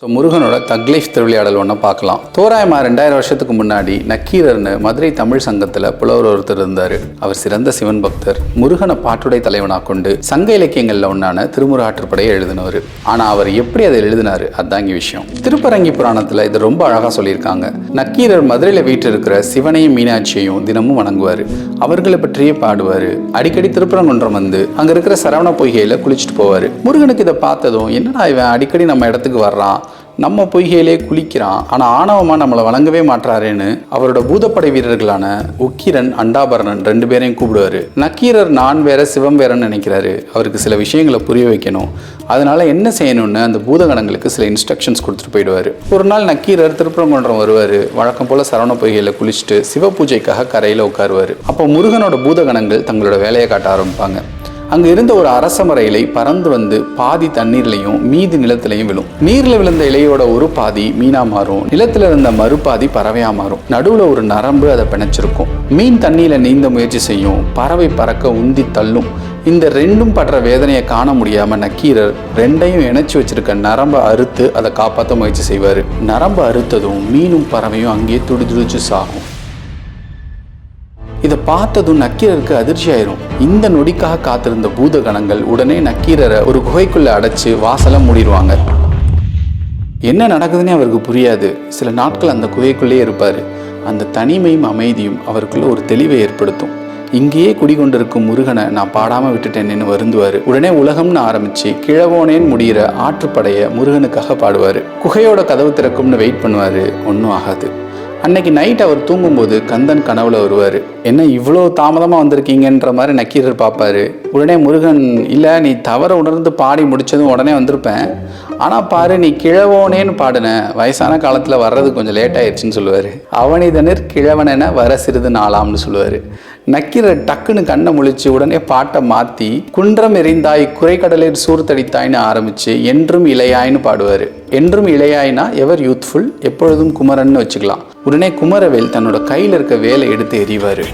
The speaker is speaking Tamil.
ஸோ முருகனோட தக்லைஃப் திருவிளையாடல் ஒன்று பார்க்கலாம். தோராயமா ரெண்டாயிரம் வருஷத்துக்கு முன்னாடி நக்கீரர்னு மதுரை தமிழ் சங்கத்தில் புலவர் ஒருத்தர் இருந்தார். அவர் சிறந்த சிவன் பக்தர். முருகனை பாட்டுடை தலைவனாக கொண்டு சங்க இலக்கியங்களில் ஒன்றான திருமுருகாற்றுப்படையை எழுதினவர். ஆனால் அவர் எப்படி அதை எழுதினார்? அதாங்க விஷயம். திருப்பரங்கி புராணத்தில் இது ரொம்ப அழகாக சொல்லியிருக்காங்க. நக்கீரர் மதுரையில் வீட்டில் இருக்கிற சிவனையும் மீனாட்சியையும் தினமும் வணங்குவார். அவர்களை பற்றியே பாடுவார். அடிக்கடி திருப்பரங்குன்றம் வந்து அங்கே இருக்கிற சரவண பொய்கையில் குளிச்சுட்டு போவார். முருகனுக்கு இதை பார்த்ததும் என்னடா இவன் அடிக்கடி நம்ம இடத்துக்கு வர்றான்? நம்ம பொய்கையிலே குளிக்கிறான். ஆனால் ஆணவமாக நம்மளை வணங்கவே மாட்டாரேன்னு அவரோட பூதப்படை வீரர்களான உக்கிரன் அண்டாபரணன் ரெண்டு பேரையும் கூப்பிடுவார். நக்கீரர் நான் வேற சிவம் வேறன்னு நினைக்கிறாரு. அவருக்கு சில விஷயங்களை புரிய வைக்கணும். அதனால என்ன செய்யணும்னு அந்த பூதகணங்களுக்கு சில இன்ஸ்ட்ரக்ஷன்ஸ் கொடுத்துட்டு போயிடுவார். ஒரு நாள் நக்கீரர் திருப்பரங்குன்றம் வருவார். வழக்கம் போல் சரவண பொய்கையில் குளிச்சுட்டு சிவ பூஜைக்காக கரையில் உட்காருவார். அப்போ முருகனோட பூதகணங்கள் தங்களோட வேலையை காட்ட ஆரம்பிப்பாங்க. அங்க இருந்த ஒரு அரசமர இலை பறந்து வந்து பாதி தண்ணீர்லையும் மீதி நிலத்திலையும் விழும். நீர்ல விழுந்த இலையோட ஒரு பாதி மீனா மாறும். நிலத்துல இருந்த மறுபாதி பறவையா மாறும். நடுவுல ஒரு நரம்பு அதை பிணைச்சிருக்கும். மீன் தண்ணியில நீந்த முயற்சி செய்யும். பறவை பறக்க உந்தி தள்ளும். இந்த ரெண்டும் படுற வேதனையை காண முடியாம நக்கீரர் ரெண்டையும் இணைச்சி வச்சிருக்க நரம்பை அறுத்து அதை காப்பாற்ற முயற்சி செய்வாரு. நரம்பை அறுத்ததும் மீனும் பறவையும் அங்கேயே துடிதுடிச்சு சாகும். இதை பார்த்ததும் நக்கீரருக்கு அதிர்ச்சி ஆயிரும் இந்த நொடிக்காக காத்திருந்த பூதகணங்கள் உடனே நக்கீரரை ஒரு குகைக்குள்ள அடைச்சு வாசலை மூடிடுவாங்க. என்ன நடக்குதுன்னே அவருக்கு புரியாது. சில நாட்கள் அந்த குகைக்குள்ளேயே இருப்பார். அந்த தனிமையும் அமைதியும் அவருக்குள்ள ஒரு தெளிவை ஏற்படுத்தும். இங்கேயே குடிகொண்டிருக்கும் முருகனை நான் பாடாமல் விட்டுட்டேன்னு வருந்துவார். உடனே உலகம்னு ஆரம்பிச்சு கிழவோனேன்னு முடிகிற ஆற்றுப்படையை முருகனுக்காக பாடுவார். குகையோட கதவு திறக்கும்னு வெயிட் பண்ணுவார். ஒன்றும் ஆகாது. அன்னைக்கு நைட் அவர் தூங்கும்போது கந்தன் கனவுல வருவார். என்ன இவ்வளோ தாமதமாக வந்திருக்கீங்கன்ற மாதிரி நக்கீரர் பார்ப்பாரு உடனே முருகன் இல்லை நீ தவற உணர்ந்து பாடி முடிச்சதும் உடனே வந்திருப்பேன். ஆனால் பாரு நீ கிழவோனேன்னு பாடின. வயசான காலத்தில் வர்றது கொஞ்சம் லேட் ஆயிடுச்சுன்னு சொல்லுவார். அவனிதனர் கிழவனென வர சிறிது நாளாம்னு சொல்லுவார். நக்கிர டக்குன்னு கண்ணை முழிச்சு உடனே பாட்டை மாற்றி குன்றம் எறிந்தாய் குறைக்கடலில் சூர்த்தடித்தாய்னு ஆரம்பித்து என்றும் இளையாய்னு பாடுவார். என்றும் இளையாய்னா எவர் யூத்ஃபுல்? எப்பொழுதும் குமரன்னு வச்சுக்கலாம். உடனே குமரவேல் தன்னோட கையில் இருக்க வேலை எடுத்து எறிவார்.